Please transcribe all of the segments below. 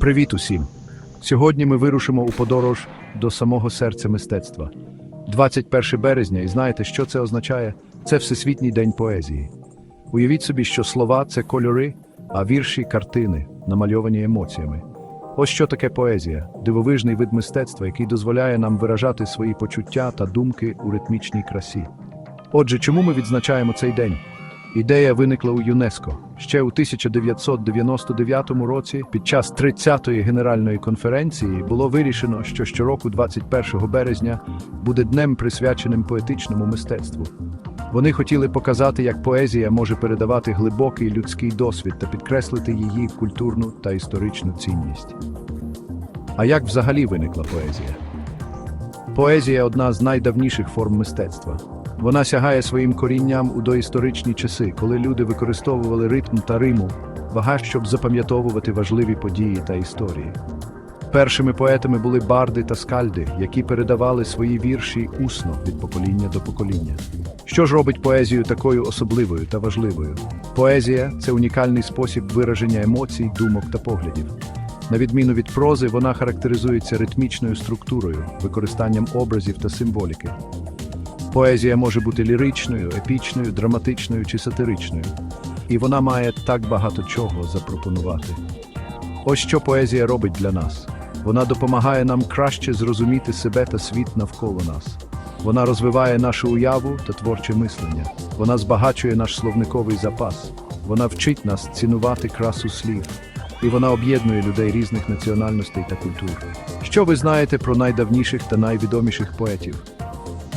Привіт усім! Сьогодні ми вирушимо у подорож до самого серця мистецтва. 21 березня, і знаєте, що це означає? Це Всесвітній день поезії. Уявіть собі, що слова це кольори, а вірші картини, намальовані емоціями. Ось що таке поезія дивовижний вид мистецтва, який дозволяє нам виражати свої почуття та думки у ритмічній красі. Отже, чому ми відзначаємо цей день? Ідея виникла у ЮНЕСКО ще у 1999 році. Під час 30-ї генеральної конференції було вирішено, що щороку, 21 березня, буде днем присвяченим поетичному мистецтву. Вони хотіли показати, як поезія може передавати глибокий людський досвід та підкреслити її культурну та історичну цінність. А як взагалі виникла поезія? Поезія одна з найдавніших форм мистецтва. Вона сягає своїм корінням у доісторичні часи, коли люди використовували ритм та риму, багаж, щоб запам'ятовувати важливі події та історії. Першими поетами були барди та скальди, які передавали свої вірші усно від покоління до покоління. Що ж робить поезію такою особливою та важливою? Поезія це унікальний спосіб вираження емоцій, думок та поглядів. На відміну від прози, вона характеризується ритмічною структурою, використанням образів та символіки. Поезія може бути ліричною, епічною, драматичною чи сатиричною, і вона має так багато чого запропонувати. Ось що поезія робить для нас. Вона допомагає нам краще зрозуміти себе та світ навколо нас. Вона розвиває нашу уяву та творче мислення. Вона збагачує наш словниковий запас. Вона вчить нас цінувати красу слів. І вона об'єднує людей різних національностей та культур. Що ви знаєте про найдавніших та найвідоміших поетів?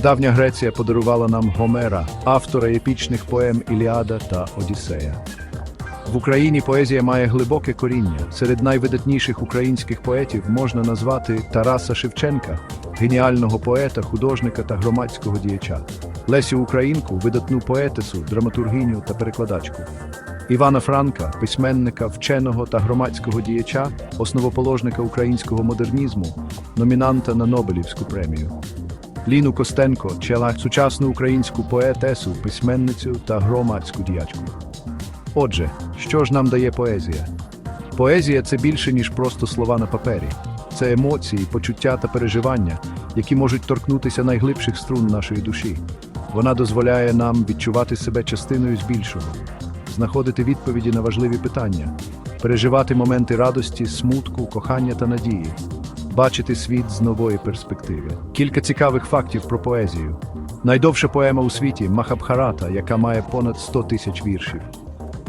Давня Греція подарувала нам Гомера, автора епічних поем Іліада та Одіссея. В Україні поезія має глибоке коріння. Серед найвидатніших українських поетів можна назвати Тараса Шевченка, геніального поета, художника та громадського діяча, Лесю Українку, видатну поетесу, драматургиню та перекладачку, Івана Франка, письменника, вченого та громадського діяча, основоположника українського модернізму, номінанта на Нобелівську премію. Ліну Костенко, чела сучасну українську поетесу, письменницю та громадську діячку. Отже, що ж нам дає поезія? Поезія це більше, ніж просто слова на папері. Це емоції, почуття та переживання, які можуть торкнутися найглибших струн нашої душі. Вона дозволяє нам відчувати себе частиною збільшого, знаходити відповіді на важливі питання, переживати моменти радості, смутку, кохання та надії, бачити світ з нової перспективи. Кілька цікавих фактів про поезію. Найдовша поема у світі Махабхарата, яка має понад 100 тисяч віршів.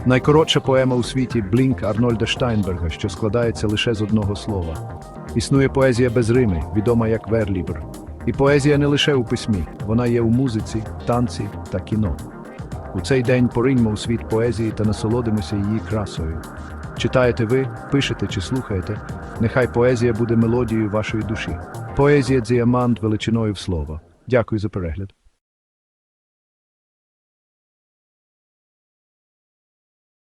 Найкоротша поема у світі Блінк Арнольда Штайнберга, що складається лише з одного слова. Існує поезія без рими, відома як верлібр. І поезія не лише у письмі, вона є у музиці, танці та кіно. У цей день пориньмо у світ поезії та насолодимося її красою. Читаєте ви, пишете чи слухаєте, нехай поезія буде мелодією вашої душі. Поезія діамант величиною в слово. Дякую за перегляд.